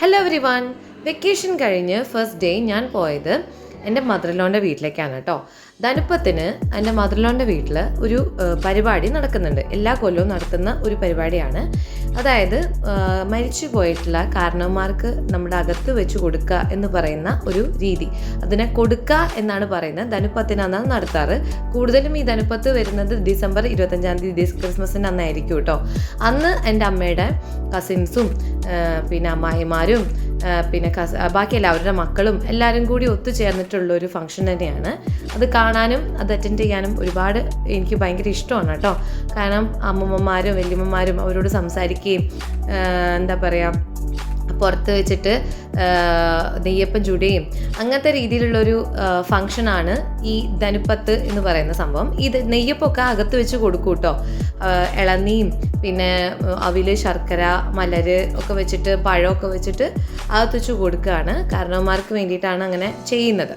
Hello everyone vacation കഴിഞ്ഞ് first day ഞാൻ പോയത് എന്റെ മദർലോന്റെ വീട്ടിലേക്കാണ് കേട്ടോ ധനുപ്പത്തിന് എന്റെ മദർലോന്റെ വീട്ടിൽ ഒരു പരിപാടി നടക്കുന്നുണ്ട്. എല്ലാ കൊല്ലവും നടത്തുന്ന ഒരു പരിപാടിയാണ്. അതായത് മരിച്ചു പോയിട്ടുള്ള കാരണവന്മാർക്ക് നമ്മുടെ അകത്ത് വെച്ച് കൊടുക്കുക എന്ന് പറയുന്ന ഒരു രീതി. അതിനെ കൊടുക്കുക എന്നാണ് പറയുന്നത്. ധനുപ്പത്തിനാണ് നടത്താറ്. കൂടുതലും ഈ ധനുപ്പത്ത് വരുന്നത് ഡിസംബർ ഇരുപത്തഞ്ചാം തീയതി ക്രിസ്മസിന്റെ അന്നായിരിക്കും കേട്ടോ അന്ന് എന്റെ അമ്മയുടെ കസിൻസും പിന്നെ അമ്മായിമാരും പിന്നെ കസ ബാക്കി എല്ലാവരുടെ മക്കളും എല്ലാവരും കൂടി ഒത്തുചേർന്നിട്ടുള്ള ഒരു ഫംഗ്ഷൻ തന്നെയാണ്. അത് കാണാനും അത് അറ്റൻഡ് ചെയ്യാനും ഒരുപാട് എനിക്ക് ഭയങ്കര ഇഷ്ടമാണ് കേട്ടോ. കാരണം അമ്മമ്മമാരും വല്യമ്മമാരും അവരോട് സംസാരിക്കുകയും എന്താ പറയുക പുറത്ത് വെച്ചിട്ട് നെയ്യപ്പം ചുടുകയും അങ്ങനത്തെ രീതിയിലുള്ളൊരു ഫങ്ഷനാണ് ഈ ധനുപ്പത്ത് എന്ന് പറയുന്ന സംഭവം. ഇത് നെയ്യപ്പൊക്കെ അകത്ത് വെച്ച് കൊടുക്കും കേട്ടോ പിന്നെ അവിൽ ശർക്കര മലര് ഒക്കെ വെച്ചിട്ട് പഴമൊക്കെ വെച്ചിട്ട് അകത്ത് വെച്ച് കൊടുക്കുകയാണ്. കാരണവന്മാർക്ക് വേണ്ടിയിട്ടാണ് അങ്ങനെ ചെയ്യുന്നത്.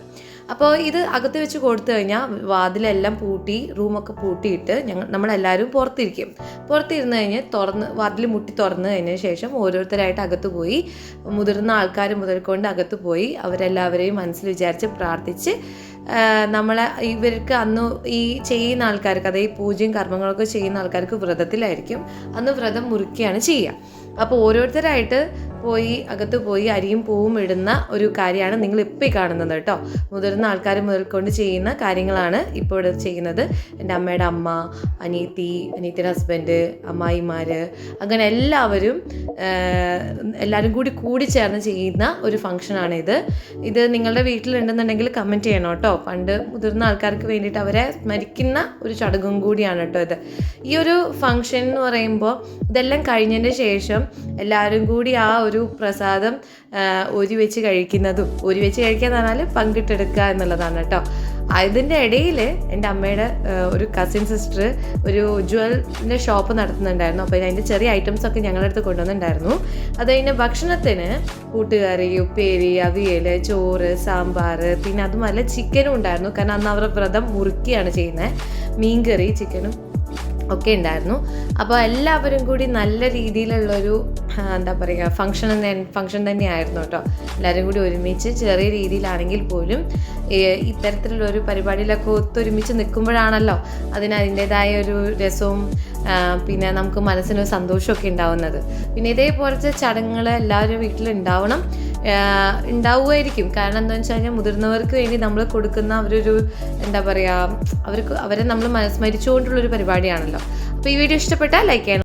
അപ്പോൾ ഇത് അകത്ത് വെച്ച് കൊടുത്തു കഴിഞ്ഞാൽ വാതിലെല്ലാം പൂട്ടി റൂമൊക്കെ പൂട്ടിയിട്ട് ഞങ്ങൾ നമ്മളെല്ലാവരും പുറത്തിരിക്കും. പുറത്തിരുന്ന് കഴിഞ്ഞ് തുറന്ന് വാതിൽ മുട്ടി തുറന്നു കഴിഞ്ഞതിന് ശേഷം ഓരോരുത്തരായിട്ട് അകത്ത് പോയി മുതിർന്ന ആൾക്കാർ മുതൽക്കൊണ്ട് അകത്ത് പോയി അവരെല്ലാവരെയും മനസ്സിൽ വിചാരിച്ച് പ്രാർത്ഥിച്ച് നമ്മളെ ഇവർക്ക് അന്ന് ഈ ചെയ്യുന്ന ആൾക്കാർക്ക് അതായത് പൂജയും കർമ്മങ്ങളൊക്കെ ചെയ്യുന്ന ആൾക്കാർക്ക് വ്രതത്തിലായിരിക്കും. അന്ന് വ്രതം മുറിക്കുകയാണ് ചെയ്യുക. അപ്പോൾ ഓരോരുത്തരായിട്ട് പോയി അകത്ത് പോയി അരിയും പൂവും ഇടുന്ന ഒരു കാര്യമാണ് നിങ്ങൾ ഇപ്പോൾ കാണുന്നത് കേട്ടോ. മുതിർന്ന ആൾക്കാർ മുതൽക്കൊണ്ട് ചെയ്യുന്ന കാര്യങ്ങളാണ് ഇപ്പോൾ ഇവിടെ ചെയ്യുന്നത്. എന്റെ അമ്മയുടെ അമ്മ അനീത്തി അനീത്തിയുടെ ഹസ്ബൻഡ് അമ്മായിമാർ അങ്ങനെ എല്ലാവരും എല്ലാവരും കൂടി കൂടി ചേർന്ന് ചെയ്യുന്ന ഒരു ഫംഗ്ഷനാണ് ഇത്. ഇത് നിങ്ങളുടെ വീട്ടിലുണ്ടെന്നുണ്ടെങ്കിൽ കമന്റ് ചെയ്യണം കേട്ടോ. പണ്ട് മുതിർന്ന ആൾക്കാർക്ക് വേണ്ടിയിട്ട് അവരെ സ്മരിക്കുന്ന ഒരു ചടങ്ങും കൂടിയാണ് കേട്ടോ ഇത്. ഈ ഒരു ഫംഗ്ഷൻ എന്ന് പറയുമ്പോൾ ഇതെല്ലാം കഴിഞ്ഞതിന് ശേഷം എല്ലാവരും കൂടി ആ ഒരു പ്രസാദം ഒരു വെച്ച് കഴിക്കുന്നതും. ഒരു വെച്ച് കഴിക്കുക എന്ന് പറഞ്ഞാൽ പങ്കിട്ടെടുക്കുക എന്നുള്ളതാണ് കേട്ടോ. അതിന്റെ ഇടയിൽ എന്റെ അമ്മയുടെ ഒരു കസിൻ സിസ്റ്റർ ഒരു ജ്വലിന്റെ ഷോപ്പ് നടത്തുന്നുണ്ടായിരുന്നു. അപ്പോൾ അതിന്റെ ചെറിയ ഐറ്റംസ് ഒക്കെ ഞങ്ങളുടെ അടുത്ത് കൊണ്ടുവന്നിട്ടുണ്ടായിരുന്നു. അത് കഴിഞ്ഞ് ഭക്ഷണത്തിന് കൂട്ടുകറി ഉപ്പേരി അവിയൽ ചോറ് സാമ്പാർ പിന്നെ അതുമല്ല ചിക്കനും ഉണ്ടായിരുന്നു. കാരണം അന്ന് അവരുടെ വ്രതം മുറുക്കിയാണ് ചെയ്യുന്നത്. മീൻകറി ചിക്കനും ഒക്കെ ഉണ്ടായിരുന്നു. അപ്പോൾ എല്ലാവരും കൂടി നല്ല രീതിയിലുള്ളൊരു എന്താ പറയുക ഫങ്ഷൻ ഫങ്ഷൻ തന്നെയായിരുന്നു കേട്ടോ. എല്ലാവരും കൂടി ഒരുമിച്ച് ചെറിയ രീതിയിലാണെങ്കിൽ പോലും ഇത്തരത്തിലുള്ള ഒരു പരിപാടിയിലൊക്കെ ഒത്തൊരുമിച്ച് നിൽക്കുമ്പോഴാണല്ലോ അതിന് അതിന്റെതായ ഒരു രസവും പിന്നെ നമുക്ക് മനസ്സിനൊരു സന്തോഷമൊക്കെ ഉണ്ടാവുന്നത്. പിന്നെ ഇതേപോലത്തെ ചടങ്ങുകൾ എല്ലാവരും വീട്ടിലുണ്ടാവണം. ഉണ്ടാവുമായിരിക്കും കാരണം എന്താണെന്ന് വെച്ച് കഴിഞ്ഞാൽ മുതിർന്നവർക്ക് വേണ്ടി നമ്മൾ കൊടുക്കുന്ന അവരൊരു എന്താ പറയുക അവർക്ക് അവരെ നമ്മൾ സ്മരിച്ചുകൊണ്ടുള്ളൊരു പരിപാടിയാണല്ലോ. അപ്പോൾ ഈ വീഡിയോ ഇഷ്ടപ്പെട്ടാൽ ലൈക്ക് ചെയ്യണം.